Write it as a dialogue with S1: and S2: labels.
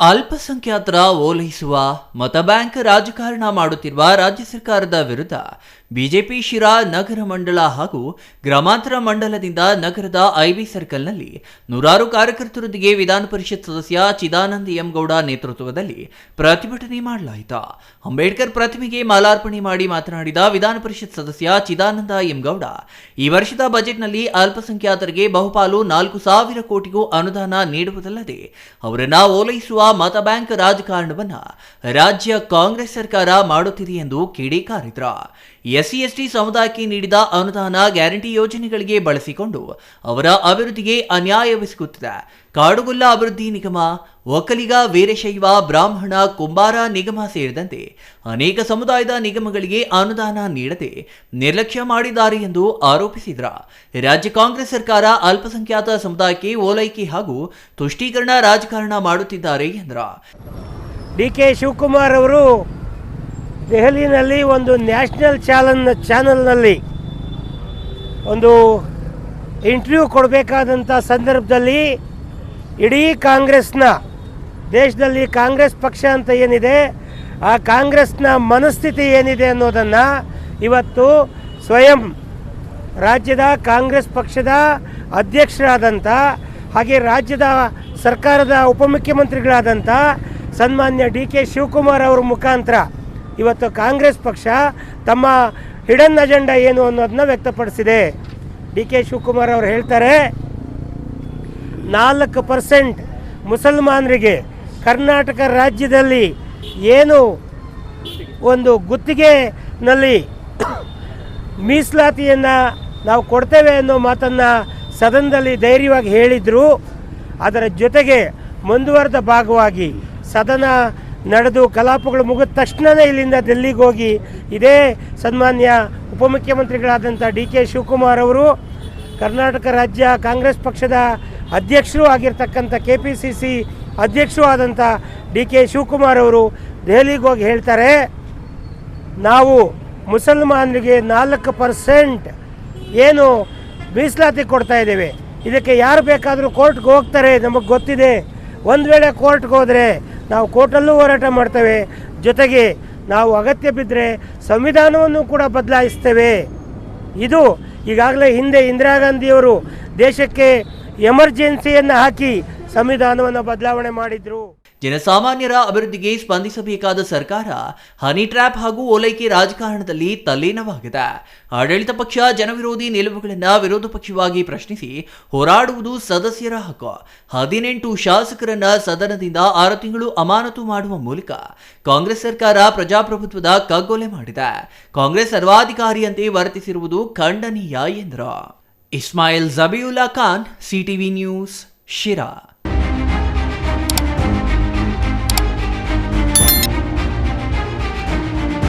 S1: ಅಲ್ಪಸಂಖ್ಯಾತರ ಓಲೈಸುವ ಮತ ಬ್ಯಾಂಕ್ ರಾಜಕಾರಣ ಮಾಡುತ್ತಿರುವ ರಾಜ್ಯ ಸರ್ಕಾರದ ವಿರುದ್ಧ ಬಿಜೆಪಿ ಶಿರಾ ನಗರ ಮಂಡಲ ಹಾಗೂ ಗ್ರಾಮಾಂತರ ಮಂಡಲದಿಂದ ನಗರದ ಐವಿ ಸರ್ಕಲ್ನಲ್ಲಿ ನೂರಾರು ಕಾರ್ಯಕರ್ತರೊಂದಿಗೆ ವಿಧಾನ ಪರಿಷತ್ ಸದಸ್ಯ ಚಿದಾನಂದ ಎಂ ಗೌಡ ನೇತೃತ್ವದಲ್ಲಿ ಪ್ರತಿಭಟನೆ ಮಾಡಲಾಯಿತು. ಅಂಬೇಡ್ಕರ್ ಪ್ರತಿಮೆಗೆ ಮಾಲಾರ್ಪಣೆ ಮಾಡಿ ಮಾತನಾಡಿದ ವಿಧಾನ ಪರಿಷತ್ ಸದಸ್ಯ ಚಿದಾನಂದ ಎಂ ಗೌಡ ಈ ವರ್ಷದ ಬಜೆಟ್ನಲ್ಲಿ ಅಲ್ಪಸಂಖ್ಯಾತರಿಗೆ ಬಹುಪಾಲು ನಾಲ್ಕು ಸಾವಿರ ಕೋಟಿಗೂ ಅನುದಾನ ನೀಡುವುದಲ್ಲದೆ, ಅವರನ್ನ ಓಲೈಸುವ ಮತ ಬ್ಯಾಂಕ್ ರಾಜಕಾರಣವನ್ನ ರಾಜ್ಯ ಕಾಂಗ್ರೆಸ್ ಸರ್ಕಾರ ಮಾಡುತ್ತಿದೆ ಎಂದು ಕಿಡಿಕಾರಿದ್ರ ಎಸ್ಸಿ ಎಸ್ಟಿ ಸಮುದಾಯಕ್ಕೆ ನೀಡಿದ ಅನುದಾನ ಗ್ಯಾರಂಟಿ ಯೋಜನೆಗಳಿಗೆ ಬಳಸಿಕೊಂಡು ಅವರ ಅಭಿವೃದ್ಧಿಗೆ ಅನ್ಯಾಯವೆಸಗುತ್ತಿದೆ ಕಾಡುಗುಲ್ಲ ಅಭಿವೃದ್ಧಿ ನಿಗಮ, ಒಕ್ಕಲಿಗ, ವೀರಶೈವ, ಬ್ರಾಹ್ಮಣ, ಕುಂಬಾರ ನಿಗಮ ಸೇರಿದಂತೆ ಅನೇಕ ಸಮುದಾಯದ ನಿಗಮಗಳಿಗೆ ಅನುದಾನ ನೀಡದೆ ನಿರ್ಲಕ್ಷ್ಯ ಮಾಡಿದ್ದಾರೆ ಎಂದು ಆರೋಪಿಸಿದ್ರ. ರಾಜ್ಯ ಕಾಂಗ್ರೆಸ್ ಸರ್ಕಾರ ಅಲ್ಪಸಂಖ್ಯಾತ ಸಮುದಾಯಕ್ಕೆ ಓಲೈಕೆ ಹಾಗೂ ತುಷ್ಟೀಕರಣ ರಾಜಕಾರಣ ಮಾಡುತ್ತಿದ್ದಾರೆ ಎಂದ್ರ.
S2: ಡಿ ಕೆ ಶಿವಕುಮಾರ್ ಅವರು ದೆಹಲಿನಲ್ಲಿ ಒಂದು ನ್ಯಾಷನಲ್ ಚಾಲನ್ ಚಾನಲ್ನಲ್ಲಿ ಒಂದು ಇಂಟರ್ವ್ಯೂ ಕೊಡಬೇಕಾದಂಥ ಸಂದರ್ಭದಲ್ಲಿ ಇಡೀ ಕಾಂಗ್ರೆಸ್ನ, ದೇಶದಲ್ಲಿ ಕಾಂಗ್ರೆಸ್ ಪಕ್ಷ ಅಂತ ಏನಿದೆ, ಆ ಕಾಂಗ್ರೆಸ್ನ ಮನಸ್ಥಿತಿ ಏನಿದೆ ಅನ್ನೋದನ್ನು ಇವತ್ತು ಸ್ವಯಂ ರಾಜ್ಯದ ಕಾಂಗ್ರೆಸ್ ಪಕ್ಷದ ಅಧ್ಯಕ್ಷರಾದಂಥ ಹಾಗೆ ರಾಜ್ಯದ ಸರ್ಕಾರದ ಉಪಮುಖ್ಯಮಂತ್ರಿಗಳಾದಂಥ ಸನ್ಮಾನ್ಯ ಡಿ ಕೆ ಶಿವಕುಮಾರ್ ಅವರ ಮುಖಾಂತರ ಇವತ್ತು ಕಾಂಗ್ರೆಸ್ ಪಕ್ಷ ತಮ್ಮ ಹಿಡನ್ ಅಜೆಂಡಾ ಏನು ಅನ್ನೋದನ್ನ ವ್ಯಕ್ತಪಡಿಸಿದೆ. ಡಿ ಕೆ ಶಿವಕುಮಾರ್ ಅವರು ಹೇಳ್ತಾರೆ, ನಾಲ್ಕು ಪರ್ಸೆಂಟ್ ಮುಸಲ್ಮಾನರಿಗೆ ಕರ್ನಾಟಕ ರಾಜ್ಯದಲ್ಲಿ ಏನು ಒಂದು ಗುತ್ತಿಗೆನಲ್ಲಿ ಮೀಸಲಾತಿಯನ್ನು ನಾವು ಕೊಡ್ತೇವೆ ಅನ್ನೋ ಮಾತನ್ನು ಸದನದಲ್ಲಿ ಧೈರ್ಯವಾಗಿ ಹೇಳಿದರು. ಅದರ ಜೊತೆಗೆ ಮುಂದುವರೆದ ಭಾಗವಾಗಿ ಸದನ ನಡೆದು ಕಲಾಪಗಳು ಮುಗಿದ ತಕ್ಷಣವೇ ಇಲ್ಲಿಂದ ಡೆಲ್ಲಿಗೆ ಹೋಗಿ ಇದೇ ಸನ್ಮಾನ್ಯ ಉಪಮುಖ್ಯಮಂತ್ರಿಗಳಾದಂಥ ಡಿ ಕೆ ಶಿವಕುಮಾರ್ ಅವರು ಕರ್ನಾಟಕ ರಾಜ್ಯ ಕಾಂಗ್ರೆಸ್ ಪಕ್ಷದ ಅಧ್ಯಕ್ಷರೂ ಆಗಿರ್ತಕ್ಕಂಥ ಕೆ ಪಿ ಸಿ ಸಿ ಅಧ್ಯಕ್ಷರೂ ಆದಂಥ ಡಿ ಕೆ ಶಿವಕುಮಾರ್ ಅವರು ದೆಹಲಿಗೆ ಹೋಗಿ ಹೇಳ್ತಾರೆ, ನಾವು ಮುಸಲ್ಮಾನರಿಗೆ ನಾಲ್ಕು ಪರ್ಸೆಂಟ್ ಏನು ಮೀಸಲಾತಿ ಕೊಡ್ತಾ ಇದ್ದೇವೆ. ಇದಕ್ಕೆ ಯಾರು ಬೇಕಾದರೂ ಕೋರ್ಟ್ಗೆ ಹೋಗ್ತಾರೆ, ನಮಗೆ ಗೊತ್ತಿದೆ. ಒಂದು ವೇಳೆ ಕೋರ್ಟ್ಗೆ ಹೋದರೆ ನಾವು ಕೋರ್ಟಲ್ಲೂ ಹೋರಾಟ ಮಾಡ್ತೇವೆ. ಜೊತೆಗೆ ನಾವು ಅಗತ್ಯ ಬಿದ್ದರೆ ಸಂವಿಧಾನವನ್ನು ಕೂಡ ಬದಲಾಯಿಸ್ತೇವೆ. ಇದು ಈಗಾಗಲೇ ಹಿಂದೆ ಇಂದಿರಾ ಗಾಂಧಿಯವರು ದೇಶಕ್ಕೆ ಎಮರ್ಜೆನ್ಸಿಯನ್ನು ಹಾಕಿ ಸಂವಿಧಾನವನ್ನು ಬದಲಾವಣೆ ಮಾಡಿದರು.
S1: ಜನಸಾಮಾನ್ಯರ ಅಭಿವೃದ್ಧಿಗೆ ಸ್ಪಂದಿಸಬೇಕಾದ ಸರ್ಕಾರ ಹನಿ ಟ್ರ್ಯಾಪ್ ಹಾಗೂ ಓಲೈಕೆ ರಾಜಕಾರಣದಲ್ಲಿ ತಲ್ಲೀನವಾಗಿದೆ. ಆಡಳಿತ ಪಕ್ಷ ಜನವಿರೋಧಿ ನಿಲುವುಗಳನ್ನು ವಿರೋಧ ಪಕ್ಷವಾಗಿ ಪ್ರಶ್ನಿಸಿ ಹೋರಾಡುವುದು ಸದಸ್ಯರ ಹಕ್ಕು. ಹದಿನೆಂಟು ಶಾಸಕರನ್ನ ಸದನದಿಂದ ಆರು ತಿಂಗಳು ಅಮಾನತು ಮಾಡುವ ಮೂಲಕ ಕಾಂಗ್ರೆಸ್ ಸರ್ಕಾರ ಪ್ರಜಾಪ್ರಭುತ್ವದ ಕಗ್ಗೊಲೆ ಮಾಡಿದೆ. ಕಾಂಗ್ರೆಸ್ ಸರ್ವಾಧಿಕಾರಿಯಂತೆ ವರ್ತಿಸಿರುವುದು ಖಂಡನೀಯ ಎಂದರು. Ismail Jabiulla Khan, CTV news, Sira.